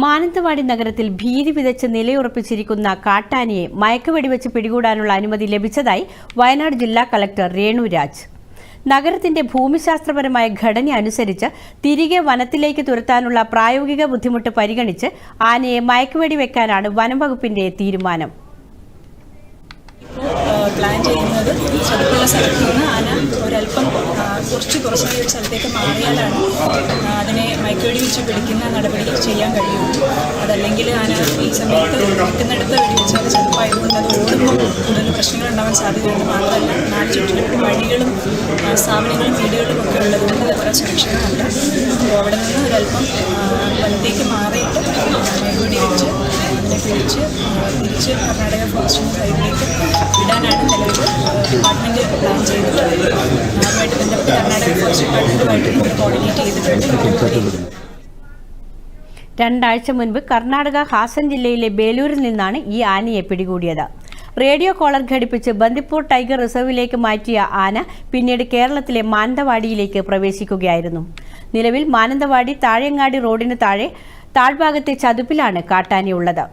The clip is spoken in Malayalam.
മാനന്തവാടി നഗരത്തിൽ ഭീതി വിതച്ച് നിലയുറപ്പിച്ചിരിക്കുന്ന കാട്ടാനിയെ മയക്കുവെടിവെച്ച് പിടികൂടാനുള്ള അനുമതി ലഭിച്ചതായി വയനാട് ജില്ലാ കളക്ടർ രേണുരാജ്. നഗരത്തിന്റെ ഭൂമിശാസ്ത്രപരമായ ഘടന അനുസരിച്ച് തിരികെ വനത്തിലേക്ക് തുരത്താനുള്ള പ്രായോഗിക ബുദ്ധിമുട്ട് പരിഗണിച്ച് ആനയെ മയക്കുവെടി വെക്കാനാണ് വനംവകുപ്പിന്റെ തീരുമാനം. പ്ലാൻ ചെയ്യുന്നത്. ചെറുപ്പുള്ള ആന ഒരല്പം ആ, കുറച്ച് കുറച്ചായി ഒരു സ്ഥലത്തേക്ക് മാറിയാലാണ് അതിനെ മയക്കുവെടി വെച്ച് പിടിക്കുന്ന നടപടി ചെയ്യാൻ കഴിയും. അതല്ലെങ്കിൽ ആന ഈ സമയത്ത് നിൽക്കുന്നിടത്ത് വെടി വെച്ചാൽ ചതുപ്പായതുകൊണ്ട് അത് ഓടുമ്പോൾ കൂടുതൽ പ്രശ്നങ്ങൾ ഉണ്ടാവാൻ സാധ്യതയുണ്ട്. മാത്രമല്ല നാല് ചുറ്റിലും വഴികളും സ്ഥാപനങ്ങളും വീടുകളും ഒക്കെ ഉള്ളതുകൊണ്ട് അത് അത്ര സുരക്ഷിതമല്ല അപ്പോൾ അവിടെ നിന്ന് ഒരല്പം വലത്തേക്ക് മാറിയിട്ട് മയക്കുവെടി വെച്ച് അതിനെ പിടിച്ച് തിരിച്ച് കർണാടക ഫോറസ്റ്റിന്റെ സൈഡിലേക്ക് വിടാനാണ് നിലവിൽ ഡിപ്പാർട്ട്മെന്റ് പ്ലാൻ ചെയ്തിട്ടുള്ളത്. രണ്ടാഴ്ച മുൻപ് കർണാടക ഹാസൻ ജില്ലയിലെ ബേലൂരിൽ നിന്നാണ് ഈ ആനയെ പിടികൂടിയത്. റേഡിയോ കോളർ ഘടിപ്പിച്ച് ബന്ദിപ്പൂർ ടൈഗർ റിസർവിലേക്ക് മാറ്റിയ ആന പിന്നീട് കേരളത്തിലെ മാനന്തവാടിയിലേക്ക് പ്രവേശിക്കുകയായിരുന്നു. നിലവിൽ മാനന്തവാടി താഴെങ്ങാടി റോഡിന് താഴെ താഴ്ഭാഗത്തെ ചതുപ്പിലാണ് കാട്ടാനയുള്ളത്.